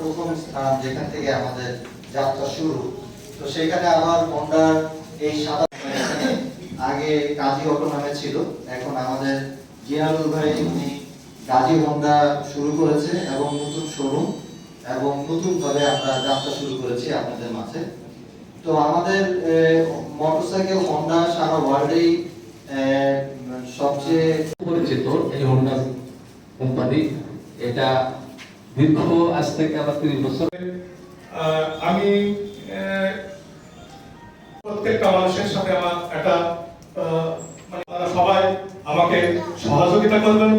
প্রথম স্থান যেখান থেকে আমাদের যাত্রা শুরু। তো সেখানে আমার হন্ডার এই সাদা আগে কাজী অটো নামে ছিল। এখন আমাদের জিয়ারুল ভাই উনি গাজী হন্ডা শুরু করেছে এবং নতুন শোরুম এবং নতুন ভাবে আমরা যাত্রা শুরু করেছি আপনাদের মাঝে। তো আমাদের মোটরসাইকেল হন্ডা সারা ওয়ার্ল্ডেই সবচেয়ে পরিচিত এই হোন্ডা কোম্পানি এটা দীর্ঘ আজ থেকে আবার তিরিশ বছর। আমি প্রত্যেকটা মানুষের সাথে আমার একটা মানে সবাই আমাকে সহযোগিতা করবেন।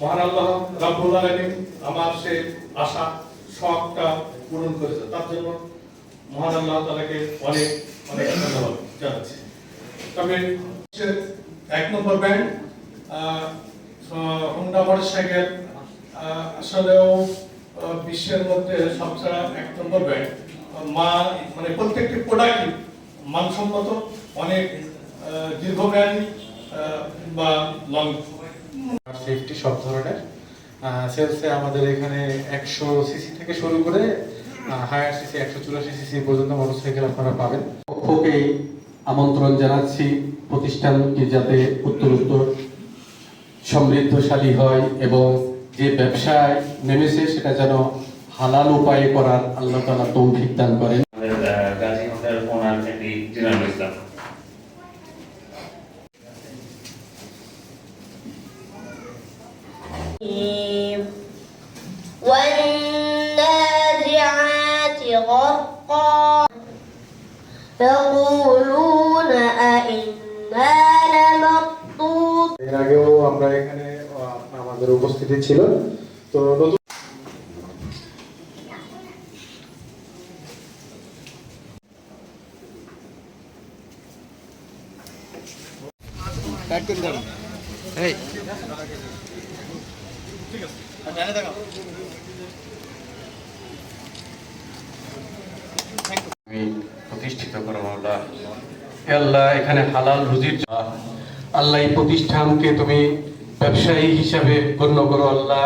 মহান আল্লাহ রাব্বুল আলামিন আমার সে আশা, শখটা পূরণ করেছে তার জন্য মহান আল্লাহ তাআলাকে অনেক অনেক ধন্যবাদ জানাচ্ছি। তবে এক নম্বর ব্যান্ড হোন্ডা মোটরসাইকেল আসলেও বিশ্বের মধ্যে সবচেয়ে এক নম্বর ব্যান্ড মা মানে প্রত্যেকটি প্রোডাক্টই মানসম্মত, অনেক দীর্ঘমেয়াদী বা লং সেফটি সব ধরনের। সেলসে আমাদের এখানে একশো সিসি থেকে শুরু করে হায়ার সিসি একশো চুরাশি সিসি পর্যন্ত মোটরসাইকেল আপনারা পাবেন। পক্ষকে আমন্ত্রণ জানাচ্ছি প্রতিষ্ঠানটি যাতে উত্তরোত্তর সমৃদ্ধশালী হয় এবং যে ব্যবসায় নেমেছে সেটা যেন হালাল উপায়ে করার আল্লাহ তালা তৌফিক দান করেন। আমাদের আহ, এর আগেও আমরা এখানে আমাদের উপস্থিতি ছিল। তো নতুন আমি প্রতিষ্ঠিত করো আল্লাহ আল্লাহ এখানে হালাল রুজির আল্লাহ এই প্রতিষ্ঠানকে তুমি ব্যবসায়ী হিসাবে গণ্য করো আল্লাহ।